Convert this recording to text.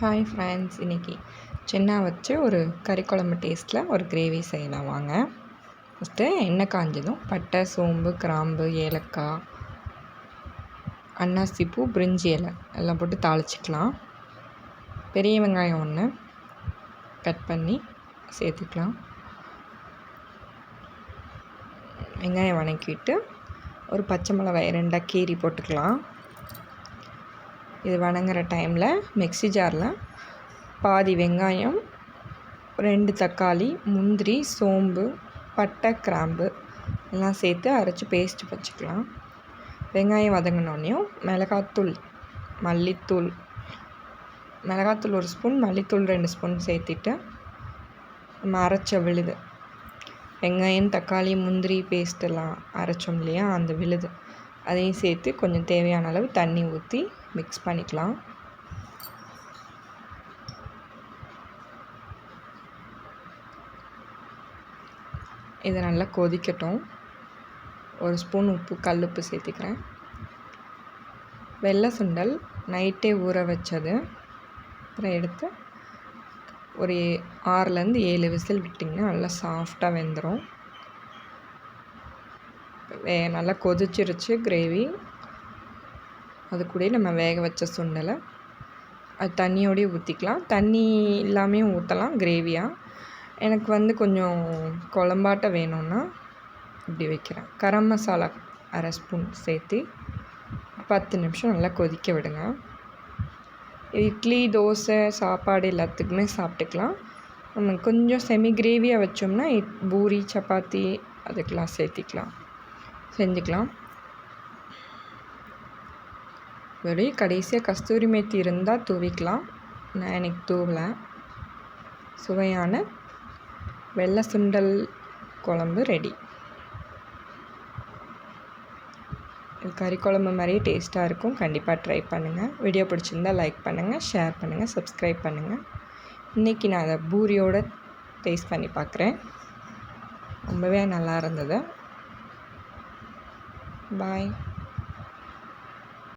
Hi friends இன்றைக்கி சென்னா வச்சு ஒரு கறி குழம்பு டேஸ்ட்டில் ஒரு கிரேவி செய்யலாம். வாங்க. ஃபஸ்ட்டு எண்ணெய் காஞ்சதும் பட்டை சோம்பு கிராம்பு ஏலக்காய் அன்னாசி பூ பிரிஞ்சி இலை எல்லாம் போட்டு தாளிச்சிக்கலாம். பெரிய வெங்காயம் ஒன்று கட் பண்ணி சேர்த்துக்கலாம். வெங்காயம் வணக்கிட்டு ஒரு பச்சை மிளகாய் ரெண்டாக கீரி போட்டுக்கலாம். இது வணங்குற டைமில் மிக்ஸி ஜாரில் பாதி வெங்காயம் ரெண்டு தக்காளி முந்திரி சோம்பு பட்டை கிராம்பு எல்லாம் சேர்த்து அரைச்சி பேஸ்ட் வச்சுக்கலாம். வெங்காயம் வதங்கினோடனையும் மிளகாத்தூள் மல்லித்தூள் மிளகாத்தூள் ஒரு ஸ்பூன் மல்லித்தூள் ரெண்டு ஸ்பூன் சேர்த்திட்டு நம்ம அரைச்ச விழுது. வெங்காயம் தக்காளி முந்திரி பேஸ்ட்டெல்லாம் அரைச்சோம் இல்லையா? அந்த விழுது. அதையும் சேர்த்து கொஞ்சம் தேவையான அளவு தண்ணி ஊற்றி மிக்ஸ் பண்ணிக்கலாம். இதை நல்லா கொதிக்கட்டும். ஒரு ஸ்பூன் உப்பு கல் உப்பு சேர்த்துக்கிறேன். வெள்ளை சுண்டல் நைட்டே ஊற வச்சது. அப்புறம் எடுத்து ஒரு ஆறுலேருந்து ஏழு விசில் விட்டிங்கன்னா நல்லா சாஃப்டாக வெந்துடும் நல்லா கொதிச்சிருச்சு கிரேவி அது கூட நம்ம வேக வச்ச சுண்டலை. அது தண்ணியோடய ஊற்றிக்கலாம் தண்ணி இல்லாமையும் ஊற்றலாம் கிரேவியாக எனக்கு வந்து கொஞ்சம் குழம்பாட்ட வேணும்னா இப்படி வைக்கிறேன். கரம் மசாலா அரை ஸ்பூன் சேர்த்து பத்து நிமிஷம் நல்லா கொதிக்க விடுங்க. இட்லி தோசை சாப்பாடு எல்லாத்துக்குமே சாப்பிட்டுக்கலாம். நம்ம கொஞ்சம் செமி கிரேவியாக வச்சோம்னா பூரி சப்பாத்தி அதுக்கெலாம் சேர்த்திக்கலாம். செஞ்சுக்கலாம். இப்படி கடைசியாக கஸ்தூரி மேத்தி இருந்தால் தூவிக்கலாம். நான் எனக்கு தூவலை. சுவையான வெள்ளை சுண்டல் குழம்பு ரெடி இது கறி குழம்பு மாதிரியே டேஸ்ட்டாக இருக்கும். கண்டிப்பாக ட்ரை பண்ணுங்கள் வீடியோ பிடிச்சிருந்தால் லைக் பண்ணுங்கள் ஷேர் பண்ணுங்கள் சப்ஸ்கிரைப் பண்ணுங்கள் இன்றைக்கி நான் அதை பூரியோடு டேஸ்ட் பண்ணி பார்க்குறேன். ரொம்பவே நல்லா இருந்தது. Bye.